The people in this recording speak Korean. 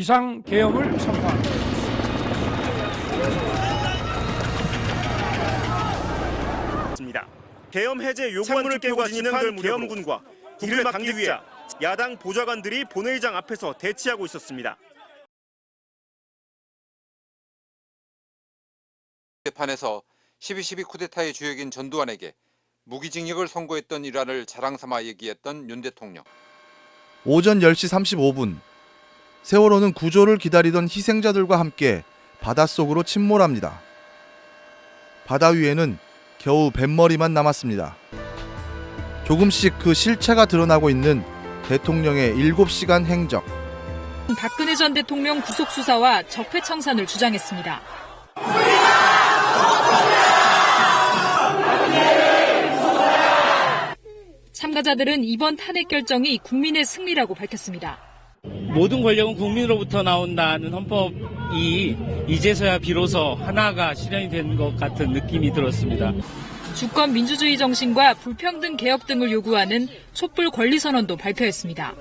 비상 계엄을 선포합니다. 계엄 해제 요구안을 깨고 지니는 계엄군과 이를 막기 위해 야당 보좌관들이 본회의장 앞에서 대치하고 있었습니다. 재판에서 12.12 쿠데타의 주역인 전두환에게 무기징역을 선고했던 일환을 자랑삼아 얘기했던 윤 대통령. 오전 10시 35분 세월호는 구조를 기다리던 희생자들과 함께 바닷속으로 침몰합니다. 바다 위에는 겨우 뱃머리만 남았습니다. 조금씩 그 실체가 드러나고 있는 대통령의 7시간 행적. 박근혜 전 대통령 구속 수사와 적폐 청산을 주장했습니다. 참가자들은 이번 탄핵 결정이 국민의 승리라고 밝혔습니다. 모든 권력은 국민으로부터 나온다는 헌법이 이제서야 비로소 하나가 실현이 된 것 같은 느낌이 들었습니다. 주권 민주주의 정신과 불평등 개혁 등을 요구하는 촛불 권리 선언도 발표했습니다.